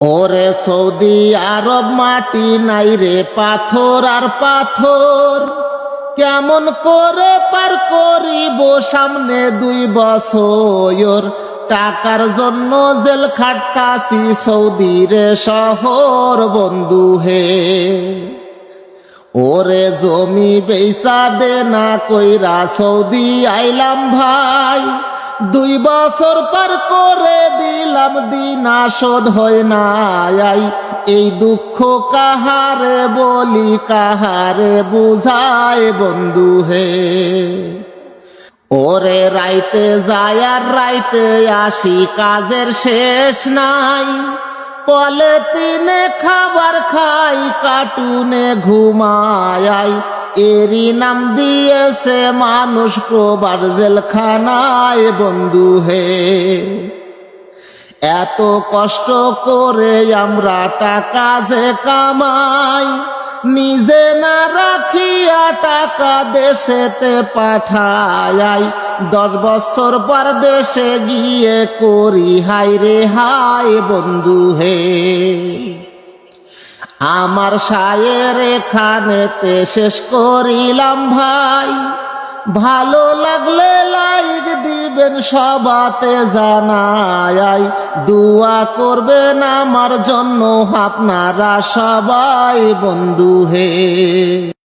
ওরে সৌদি আরব মাটি নাই রে পাথর আর পাথর। কেমন করে পার করিব সামনে দুই বছর? টাকার জন্য জেল খাটতাছি সৌদি রে শহর বন্ধু হে। ওরে জমি বেসা দে না কইরা সৌদি আইলাম ভাই। দুই বছর পার করে দিলাম দিনা শোধ হয় না আই। এই দুঃখ কাহারে বলি, কাহারে বুঝায় বন্ধু হে। ওরে রাইতে যায় আর রাইতে আসি, কাজের শেষ নাই। কলে তিনে খাবার খাই কাটুনে ঘুমায় এরি নাম দিয়েছে মানুষ প্রবার জেলখানায়, বন্ধু হে। এত কষ্ট করে আমরা টাকা যে কামাই, নিজে না রাখিয়া টাকা দেশেতে পাঠাই। দশ বছর পর দেশে গিয়ে করি হাই রে হাই বন্ধু হে। আমার সায়ের এখানেতে শেষ করিলাম ভাই। ভালো লাগলে লাইক দিবেন, সবাতে জানাই। দুয়া করবেন আমার জন্য, আপনারা সবাই বন্ধু হে।